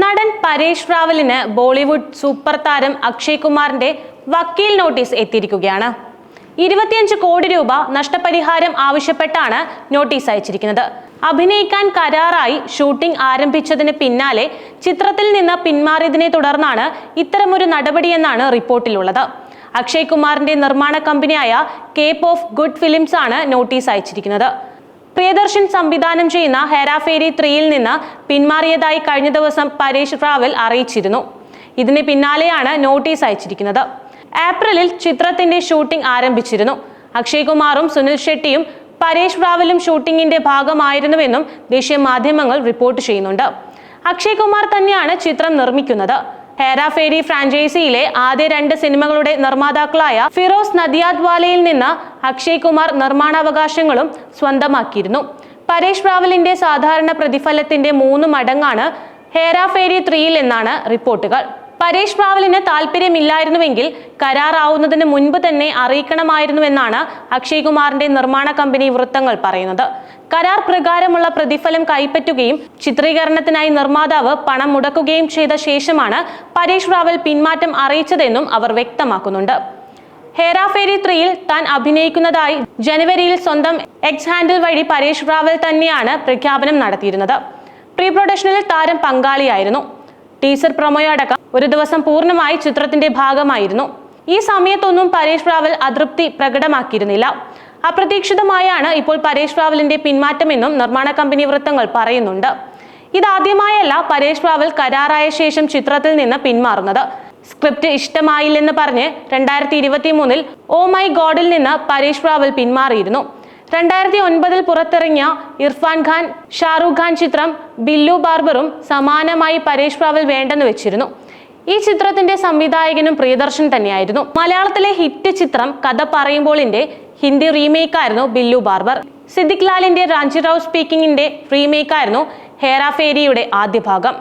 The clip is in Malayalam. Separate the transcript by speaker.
Speaker 1: നടൻ പരേഷ് റാവലിന് ബോളിവുഡ് സൂപ്പർ താരം അക്ഷയ് കുമാറിന്റെ വക്കീൽ നോട്ടീസ് എത്തിയിരിക്കുകയാണ്. ഇരുപത്തിയഞ്ച് കോടി രൂപ നഷ്ടപരിഹാരം ആവശ്യപ്പെട്ടാണ് നോട്ടീസ് അയച്ചിരിക്കുന്നത്. അഭിനയിക്കാൻ കരാറായി ഷൂട്ടിംഗ് ആരംഭിച്ചതിന് പിന്നാലെ ചിത്രത്തിൽ നിന്ന് പിന്മാറിയതിനെ തുടർന്നാണ് ഇത്തരമൊരു നടപടിയെന്നാണ് റിപ്പോർട്ടിലുള്ളത്. അക്ഷയ് കുമാറിന്റെ നിർമ്മാണ കമ്പനിയായ കേപ്പ് ഓഫ് ഗുഡ് ഫിലിംസ് ആണ് നോട്ടീസ് അയച്ചിരിക്കുന്നത്. പ്രിയദർശൻ സംവിധാനം ചെയ്യുന്ന ഹെരാഫേരി ത്രീയിൽ നിന്ന് പിന്മാറിയതായി കഴിഞ്ഞ ദിവസം പരേഷ് റാവൽ അറിയിച്ചിരുന്നു. ഇതിന് പിന്നാലെയാണ് നോട്ടീസ് അയച്ചിരിക്കുന്നത്. ഏപ്രിലിൽ ചിത്രത്തിന്റെ ഷൂട്ടിംഗ് ആരംഭിച്ചിരുന്നു. അക്ഷയ് കുമാറും സുനിൽ ഷെട്ടിയും പരേഷ് റാവലും ഷൂട്ടിംഗിന്റെ ഭാഗമായിരുന്നുവെന്നും ദേശീയ മാധ്യമങ്ങൾ റിപ്പോർട്ട് ചെയ്യുന്നുണ്ട്. അക്ഷയ് കുമാർ തന്നെയാണ് ചിത്രം നിർമ്മിക്കുന്നത്. ഹേരാഫേരി ഫ്രാഞ്ചൈസിയിലെ ആദ്യ രണ്ട് സിനിമകളുടെ നിർമ്മാതാക്കളായ ഫിറോസ് നദിയാദ്വാലയിൽ നിന്ന് അക്ഷയ് കുമാർ നിർമ്മാണാവകാശങ്ങളും സ്വന്തമാക്കിയിരുന്നു. പരേഷ് റാവലിന്റെ സാധാരണ പ്രതിഫലത്തിന്റെ മൂന്ന് മടങ്ങാണ് ഹേരാഫേരി ത്രീയിൽ എന്നാണ് റിപ്പോർട്ടുകൾ. പരേഷ് റാവലിന് താല്പര്യമില്ലായിരുന്നുവെങ്കിൽ കരാറാവുന്നതിന് മുൻപ് തന്നെ അറിയിക്കണമായിരുന്നുവെന്നാണ് അക്ഷയ് കുമാറിന്റെ നിർമ്മാണ കമ്പനി വൃത്തങ്ങൾ പറയുന്നത്. കരാർ പ്രകാരമുള്ള പ്രതിഫലം കൈപ്പറ്റുകയും ചിത്രീകരണത്തിനായി നിർമ്മാതാവ് പണം മുടക്കുകയും ചെയ്ത ശേഷമാണ് പരേഷ് റാവൽ പിന്മാറ്റം അറിയിച്ചതെന്നും അവർ വ്യക്തമാക്കുന്നുണ്ട്. ഹേരാഫേരി ത്രീയിൽ താൻ അഭിനയിക്കുന്നതായി ജനുവരിയിൽ സ്വന്തം എക്സ് ഹാൻഡിൽ വഴി പരേഷ് റാവൽ തന്നെയാണ് പ്രഖ്യാപനം നടത്തിയിരുന്നത്. പ്രീ പ്രൊഡക്ഷനിൽ താരം പങ്കാളിയായിരുന്നു. ടീസർ പ്രൊമോയടക്കം ഒരു ദിവസം പൂർണമായി ചിത്രത്തിന്റെ ഭാഗമായിരുന്നു. ഈ സമയത്തൊന്നും പരേഷ് റാവൽ അതൃപ്തി പ്രകടമാക്കിയിരുന്നില്ല. അപ്രതീക്ഷിതമായാണ് ഇപ്പോൾ പരേഷ് റാവലിന്റെ പിന്മാറ്റമെന്നും നിർമ്മാണ കമ്പനി വൃത്തങ്ങൾ പറയുന്നുണ്ട്. ഇതാദ്യമായല്ല പരേഷ് റാവൽ കരാറായ ശേഷം ചിത്രത്തിൽ നിന്ന് പിന്മാറുന്നത്. സ്ക്രിപ്റ്റ് ഇഷ്ടമായില്ലെന്ന് പറഞ്ഞ് രണ്ടായിരത്തി ഇരുപത്തി മൂന്നിൽ ഓ മൈ ഗോഡിൽ നിന്ന് പരേഷ് റാവൽ പിന്മാറിയിരുന്നു. രണ്ടായിരത്തി ഒൻപതിൽ പുറത്തിറങ്ങിയ ഇർഫാൻ ഖാൻ ഷാറൂഖ് ഖാൻ ചിത്രം ബില്ലു ബാർബറും സമാനമായി പരേഷ് റാവൽ വേണ്ടെന്ന് വെച്ചിരുന്നു. ഈ ചിത്രത്തിന്റെ സംവിധായകനും പ്രിയദർശൻ തന്നെയായിരുന്നു. മലയാളത്തിലെ ഹിറ്റ് ചിത്രം കഥ പറയുമ്പോളിന്റെ ഹിന്ദി റീമേക്കായിരുന്നു ബില്ലു ബാർബർ. സിദ്ദിഖ് ലാലിന്റെ റാഞ്ചി റാവു സ്പീക്കിംഗിന്റെ റീമേക്കായിരുന്നു ഹേറാഫേരിയുടെ ആദ്യ ഭാഗം